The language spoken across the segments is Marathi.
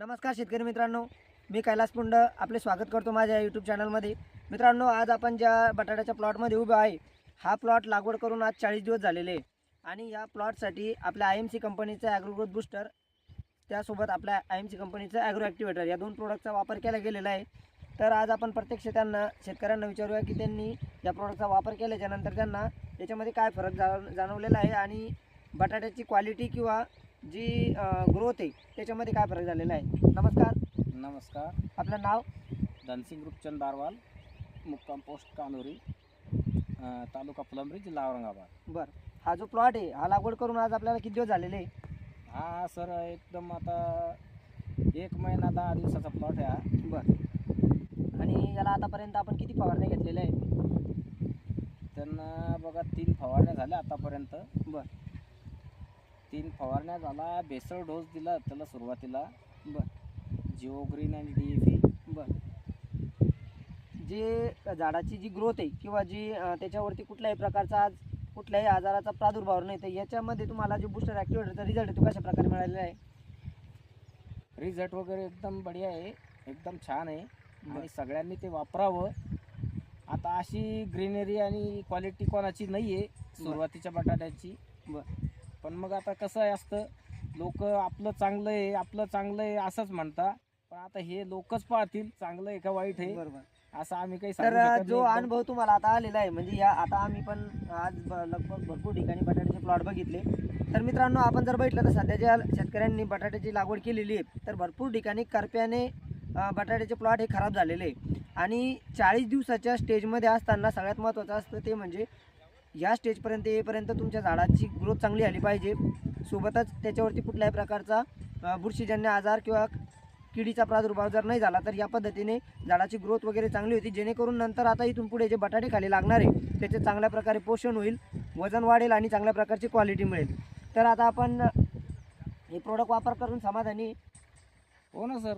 नमस्कार शेतकरी मित्रांनो मी कैलास पुंड आपले स्वागत करतो माझ्या यूट्यूब चॅनलमध्ये मित्रांनो आज आपण ज्या बटाट्याच्या प्लॉटमध्ये उभा आहे हा प्लॉट लागवड करून आज चाळीस दिवस झालेले आहे. आणि या प्लॉटसाठी आपल्या आय एम सी कंपनीचा ॲग्रो ग्रोथ बुस्टर त्यासोबत आपल्या आय एम सी कंपनीचं ॲग्रो ॲक्टिवेटर या दोन प्रोडक्टचा वापर केला गेलेला आहे. तर आज आपण प्रत्यक्ष त्यांना शेतकऱ्यांना विचारूया की त्यांनी या प्रोडक्टचा वापर केल्याच्यानंतर त्यांना याच्यामध्ये काय फरक जा जाणवलेला आहे आणि बटाट्याची क्वालिटी किंवा जी ग्रोथ आहे त्याच्यामध्ये काय फरक झालेला आहे? नमस्कार. नमस्कार. आपलं नाव? धनसिंग ग्रुपचंद बारवाल मुक्काम पोस्ट कानोरी तालुका फुलंब्री जिल्हा औरंगाबाद. बरं. हा जो प्लॉट आहे हा लागवड करून आज आपल्याला किती दिवस झालेले आहे? हा सर एकदम आता एक महिना दहा दिवसाचा प्लॉट आहे हा. बरं. आणि याला आतापर्यंत आपण किती फवारण्या घेतलेल्या आहे त्यांना बघा तीन फवारण्या झाल्या आतापर्यंत. बरं. तीन फवारण्या झाला बेसळ डोस दिला त्याला सुरुवातीला. बरं. जिओ ग्रीन आणि डी एफ ई बरं. जे झाडाची जी ग्रोथ आहे किंवा जी त्याच्यावरती कुठल्याही प्रकारचा आज कुठल्याही आजाराचा प्रादुर्भाव नाही तर याच्यामध्ये तुम्हाला जो बुस्टर ॲक्टिवेटरचा रिझल्ट आहे तो कशा प्रकारे मिळालेला आहे? रिझल्ट वगैरे एकदम बढिया आहे. एकदम छान आहे. आणि सगळ्यांनी ते वापरावं. आता अशी ग्रीनरी आणि क्वालिटी कोणाची नाही आहे सुरुवातीच्या बटाट्याची. बरं. पण मग आता कसं आहे असतं लोक आपलं चांगलं आहे आपलं चांगलं आहे असंच म्हणता पण आता हे लोकच पाहतील चांगलं आहे का वाईट आहे बरोबर. असं आम्ही काही तर शकत जो नाही. अनुभव तुम्हाला आता आलेला आहे म्हणजे या आता आम्ही पण आज ब- लगभग भरपूर ठिकाणी बटाट्याचे प्लॉट बघितले. तर मित्रांनो आपण जर बघितलं तर सध्याच्या शेतकऱ्यांनी बटाट्याची लागवड केलेली आहे तर भरपूर ठिकाणी करप्याने अं, बटाट्याचे प्लॉट हे खराब झालेले आहे. आणि चाळीस दिवसाच्या स्टेजमध्ये असताना सगळ्यात महत्त्वाचं असतं ते म्हणजे या स्टेजपर्यंत येईपर्यंत तुमच्या झाडाची ग्रोथ चांगली आली पाहिजे. सोबतच त्याच्यावरती कुठल्याही प्रकारचा बुरशीजन्य आजार किंवा किडीचा प्रादुर्भाव जर नाही झाला तर या पद्धतीने झाडाची ग्रोथ वगैरे चांगली होती. जेणेकरून नंतर आता इथून पुढे जे बटाटे खाली लागणार आहे त्याचे चांगल्या प्रकारे पोषण होईल वजन वाढेल आणि चांगल्या प्रकारची क्वालिटी मिळेल. तर आता आपण हे प्रोडक्ट वापर करून समाधानी हो ना सर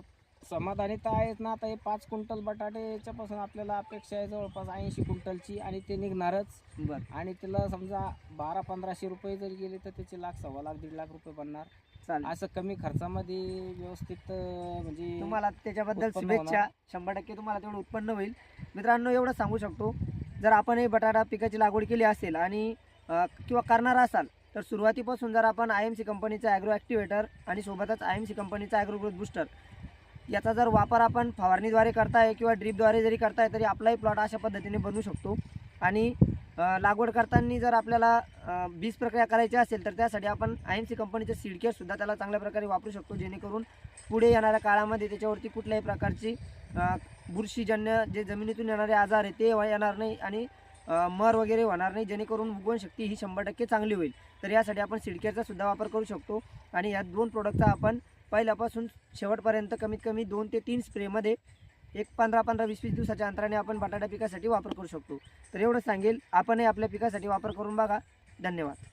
समाधानी तर आहेच ना. आता हे पाच क्विंटल बटाटे याच्यापासून आपल्याला अपेक्षा आहे जवळपास ऐंशी क्विंटलची आणि ते निघणारच. बरं. आणि त्याला समजा बारा पंधराशे रुपये जरी गेले तर त्याचे लाख सव्वा लाख दीड लाख रुपये बनणार. चालेल. असं कमी खर्चामध्ये व्यवस्थित अं, म्हणजे तुम्हाला त्याच्याबद्दल उत्पन्न शुभेच्छा. होणार. शंभर टक्के तुम्हाला तेवढं उत्पन्न होईल. मित्रांनो एवढं सांगू शकतो. जर आपण हे बटाटा पिकाची लागवड केली असेल आणि अ, किंवा करणार असाल तर सुरुवातीपासून जर आपण आय एम सी कंपनीचा ॲग्रो ॲक्टिवेटर आणि सोबतच आय एम सी कंपनीचा ॲग्रो ग्रोथ बुस्टर याचा जर वापर आपण फवारणीद्वारे करताय किंवा ड्रीपद्वारे जरी करताय तरी आपलाही प्लॉट अशा पद्धतीने बनवू शकतो. आणि लागवड करताना जर आपल्याला बीज प्रक्रिया करायची असेल तर त्यासाठी आपण आय एम सी कंपनीचं सीडकेअरसुद्धा त्याला चांगल्या प्रकारे वापरू शकतो जेणेकरून पुढे येणाऱ्या काळामध्ये त्याच्यावरती कुठल्याही प्रकारची बुरशीजन्य जे जमिनीतून येणारे आजार आहे ते येणार नाही आणि मर वगैरे होणार नाही जेणेकरून उगवण शक्ती ही शंभर टक्के चांगली होईल. तर यासाठी आपण सिडकेअरचा सुद्धा वापर करू शकतो. आणि या दोन प्रोडक्टचा आपण पहिल्यापासून शेवटपर्यंत कमीत कमी दोन ते तीन स्प्रेमध्ये एक पंधरा पंधरा वीस वीस दिवसाच्या अंतराने आपण बटाटा पिकासाठी वापर करू शकतो. तर एवढं सांगेल. आपणही आपल्या पिकासाठी वापर करून बघा. धन्यवाद.